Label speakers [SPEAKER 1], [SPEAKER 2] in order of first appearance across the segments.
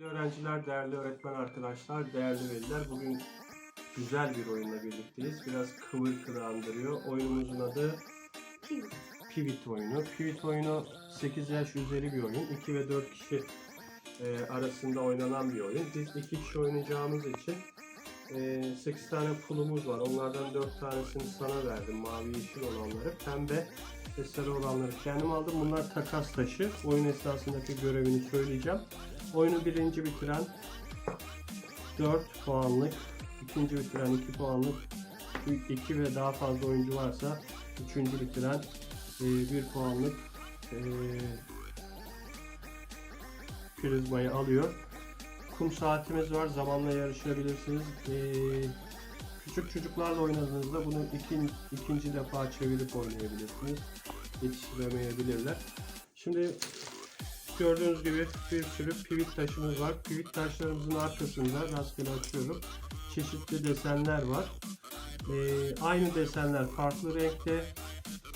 [SPEAKER 1] Değerli öğrenciler, değerli öğretmen arkadaşlar, değerli veliler. Bugün güzel bir oyunla birlikteyiz. Biraz kıvır kıvır andırıyor. Oyunumuzun adı
[SPEAKER 2] Pivot.
[SPEAKER 1] Pivot oyunu. Pivot oyunu 8 yaş üzeri bir oyun. 2 ve 4 kişi e, arasında oynanan bir oyun. Biz 2 kişi oynayacağımız için e, 8 tane pulumuz var. Onlardan 4 tanesini sana verdim. Mavi yeşil olanları. Pembe ve sarı olanları kendim aldım. Bunlar takas taşı. Oyun esnasındaki görevini söyleyeceğim. Oyunu birinci bitiren 4 puanlık, ikinci bitiren 2 puanlık, 2 ve daha fazla oyuncu varsa üçüncü bitiren 1 puanlık e, prizmayı alıyor. Kum saatimiz var. Zamanla yarışabilirsiniz. E, küçük çocuklarla oynadığınızda bunu iki, ikinci defa çevirip oynayabilirsiniz. Yetiştiremeyebilirler. Şimdi gördüğünüz gibi bir sürü pivot taşımız var. Pivot taşlarımızın arkasında rastgele açıyorum. Çeşitli desenler var. Ee, aynı desenler farklı renkte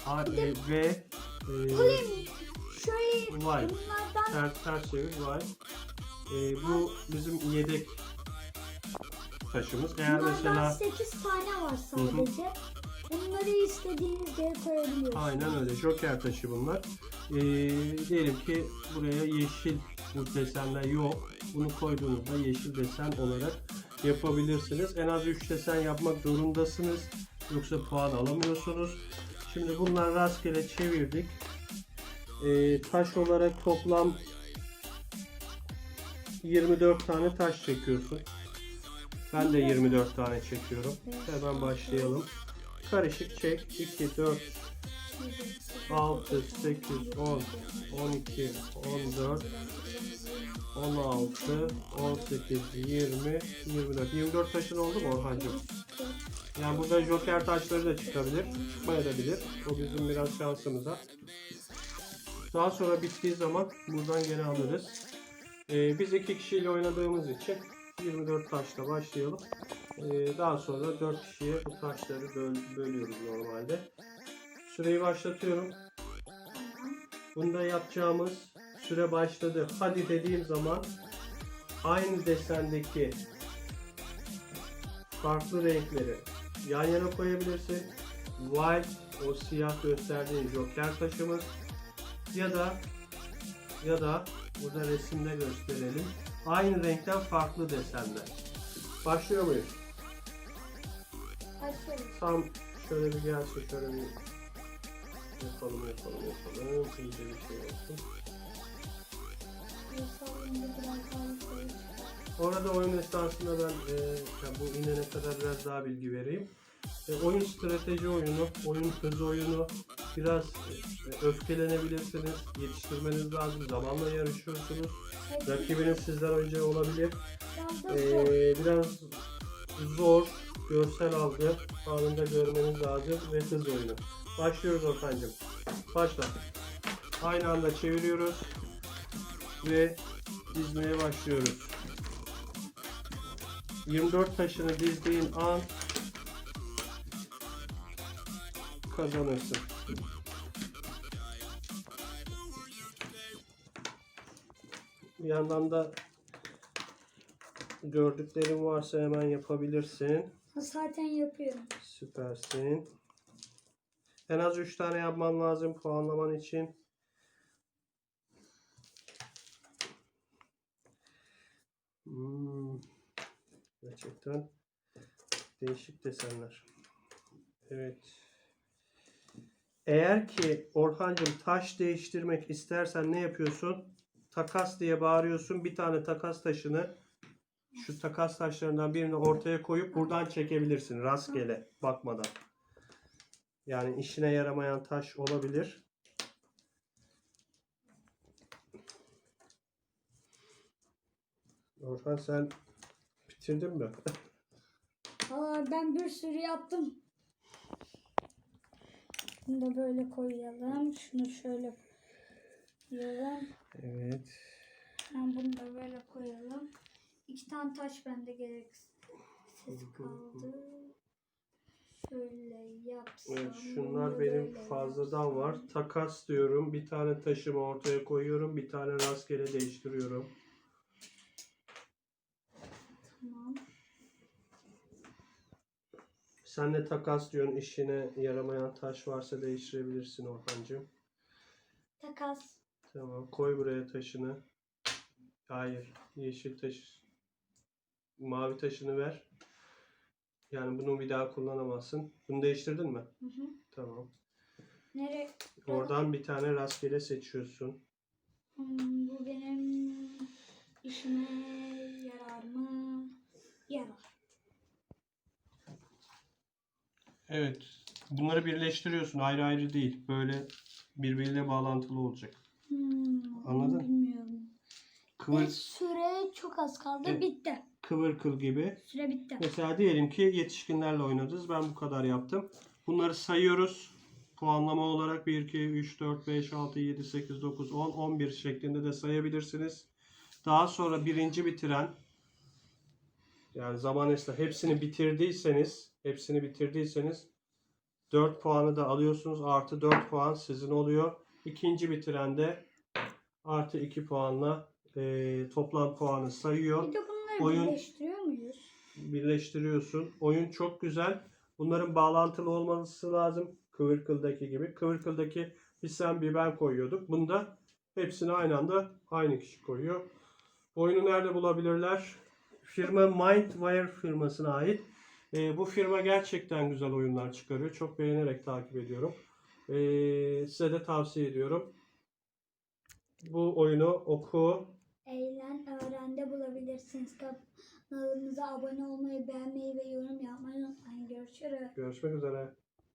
[SPEAKER 1] A- e, ve e.
[SPEAKER 2] Şöyle
[SPEAKER 1] vay
[SPEAKER 2] bunlardan
[SPEAKER 1] ters ters çevir vay. Ee, bu bizim yedek taşımız. Eğer
[SPEAKER 2] bunlardan
[SPEAKER 1] mesela
[SPEAKER 2] 8 tane var sadece. Bunları istediğiniz yere koyabiliyorsunuz.
[SPEAKER 1] Aynen öyle. Joker taşı bunlar. Ee, diyelim ki buraya yeşil bu desenler yok. Bunu koyduğunuzda yeşil desen olarak yapabilirsiniz. En az 3 desen yapmak zorundasınız. Yoksa puan alamıyorsunuz. Şimdi bunlar rastgele çevirdik. Ee, taş olarak toplam 24 tane taş çekiyorsun. Ben de 24 tane çekiyorum. Hemen başlayalım. Karışık çek. 2, 4, 6, 8, 10, 12, 14, 16, 18, 20, 24. 24 taşın oldu mu Orhancığım? Yani burada joker taşları da çıkabilir, çıkmayabilir. O bizim biraz şansımıza. Daha sonra bittiği zaman buradan geri alırız. Ee, biz iki kişiyle oynadığımız için 24 taşla başlayalım. Ee, daha sonra 4 kişiye bu taşları böl- bölüyoruz normalde. Süreyi başlatıyorum. Bunda yapacağımız süre başladı. Hadi dediğim zaman aynı desendeki farklı renkleri yan yana koyabilirsin. White o siyah gösterdiğin joker taşımız ya da ya da burada resimde gösterelim. Aynı renkten farklı desenler. Başlıyor muyuz?
[SPEAKER 2] Başlayalım.
[SPEAKER 1] Tam şöyle bir gelsin şöyle bir yapalım yapalım yapalım. İyice bir şey olsun. Orada oyun esnasında ben e, ya bu inene kadar biraz daha bilgi vereyim. E, oyun strateji oyunu, oyun hız oyunu, biraz e, öfkelenebilirsiniz, yetiştirmeniz lazım, zamanla yarışıyorsunuz. Rakibiniz sizden önce olabilir. E, biraz zor, görsel algı anında görmeniz lazım ve hız oyunu. Başlıyoruz Ortancığım. Başla. Aynı anda çeviriyoruz ve dizmeye başlıyoruz. 24 taşını dizdiğin an kazanırsın. Bir yandan da gördüklerin varsa hemen yapabilirsin.
[SPEAKER 2] Zaten yapıyorum.
[SPEAKER 1] Süpersin. En az 3 tane yapman lazım puanlaman için. Hmm. Gerçekten değişik desenler. Evet. Eğer ki Orhancığım taş değiştirmek istersen ne yapıyorsun? Takas diye bağırıyorsun. Bir tane takas taşını şu takas taşlarından birini ortaya koyup buradan çekebilirsin rastgele bakmadan. Yani işine yaramayan taş olabilir. Orhan sen bitirdin mi?
[SPEAKER 2] Aa, ben bir sürü yaptım. Bunu da böyle koyalım. Şunu şöyle koyalım.
[SPEAKER 1] Evet.
[SPEAKER 2] Ben bunu da böyle koyalım. İki tane taş bende gereksiz kaldı. Şöyle yapsam.
[SPEAKER 1] Evet şunlar benim fazladan
[SPEAKER 2] yapsam.
[SPEAKER 1] var. Takas diyorum. Bir tane taşımı ortaya koyuyorum. Bir tane rastgele değiştiriyorum.
[SPEAKER 2] Tamam.
[SPEAKER 1] Sen de takas diyorsun. işine yaramayan taş varsa değiştirebilirsin Orhancığım.
[SPEAKER 2] Takas.
[SPEAKER 1] Tamam. Koy buraya taşını. Hayır. Yeşil taş. Mavi taşını ver. Yani bunu bir daha kullanamazsın. Bunu değiştirdin mi?
[SPEAKER 2] Hı hı.
[SPEAKER 1] Tamam.
[SPEAKER 2] Nereye?
[SPEAKER 1] Oradan bir tane rastgele seçiyorsun.
[SPEAKER 2] Hmm, bu benim işime yarar mı? Yarar.
[SPEAKER 1] Evet. Bunları birleştiriyorsun. Ayrı ayrı değil. Böyle birbiriyle bağlantılı olacak.
[SPEAKER 2] Hmm,
[SPEAKER 1] Anladın?
[SPEAKER 2] Bilmiyorum.
[SPEAKER 1] Kıvır,
[SPEAKER 2] Ve süre çok az kaldı.
[SPEAKER 1] Evet.
[SPEAKER 2] Bitti.
[SPEAKER 1] kıvır kıl gibi.
[SPEAKER 2] Süre bitti.
[SPEAKER 1] Mesela diyelim ki yetişkinlerle oynadınız. Ben bu kadar yaptım. Bunları sayıyoruz. Puanlama olarak 1, 2, 3, 4, 5, 6, 7, 8, 9, 10, 11 şeklinde de sayabilirsiniz. Daha sonra birinci bitiren yani zaman esna hepsini bitirdiyseniz hepsini bitirdiyseniz 4 puanı da alıyorsunuz. Artı 4 puan sizin oluyor. İkinci bitiren de artı 2 puanla eee, toplam puanı sayıyor
[SPEAKER 2] Bir de bunları
[SPEAKER 1] Oyun-
[SPEAKER 2] birleştiriyor muyuz?
[SPEAKER 1] birleştiriyorsun. Oyun çok güzel. Bunların bağlantılı olması lazım. Kıvırkıldaki gibi. Kıvırkıldaki bir sen bir ben koyuyorduk. Bunda hepsini aynı anda aynı kişi koyuyor. Oyunu nerede bulabilirler? Firma Mindwire firmasına ait. Ee, bu firma gerçekten güzel oyunlar çıkarıyor. Çok beğenerek takip ediyorum. Ee, size de tavsiye ediyorum. Bu oyunu oku,
[SPEAKER 2] öğrende bulabilirsiniz. Kanalımıza abone olmayı, beğenmeyi ve yorum yapmayı unutmayın. Görüşürüz.
[SPEAKER 1] Görüşmek üzere.